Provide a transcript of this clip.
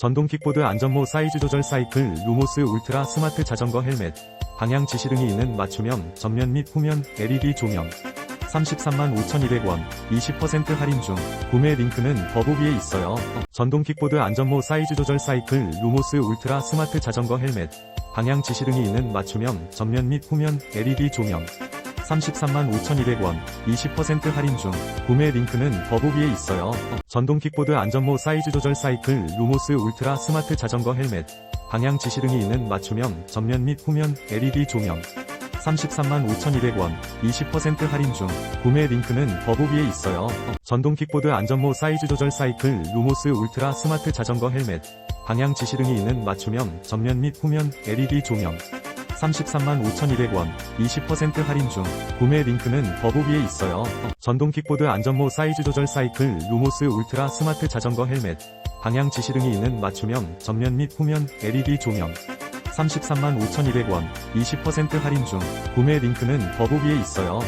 전동 킥보드 안전모 사이즈 조절 사이클 루모스 울트라 스마트 자전거 헬멧 방향 지시 등이 있는 맞춤형 전면 및 후면 LED 조명. 33만 5,200원 20% 할인 중. 구매 링크는 더보기에 있어요. 전동 킥보드 안전모 사이즈 조절 사이클 루모스 울트라 스마트 자전거 헬멧 방향 지시 등이 있는 맞춤형 전면 및 후면 LED 조명 33만 5,200원 20% 할인 중 구매 링크는 더보기에 있어요. 전동 킥보드 안전모 사이즈 조절 사이클 루모스 울트라 스마트 자전거 헬멧 방향 지시등이 있는 맞춤형 전면 및 후면 LED 조명 33만 5,200원 20% 할인 중 구매 링크는 더보기에 있어요. 전동 킥보드 안전모 사이즈 조절 사이클 루모스 울트라 스마트 자전거 헬멧 방향 지시등이 있는 맞춤형 전면 및 후면 LED 조명 33만 5,200원 20% 할인 중 구매 링크는 더보기에 있어요. 전동 킥보드 안전모 사이즈 조절 사이클 루모스 울트라 스마트 자전거 헬멧 방향 지시 등이 있는 맞춤형 전면 및 후면 LED 조명 33만 5,200원 20% 할인 중 구매 링크는 더보기에 있어요.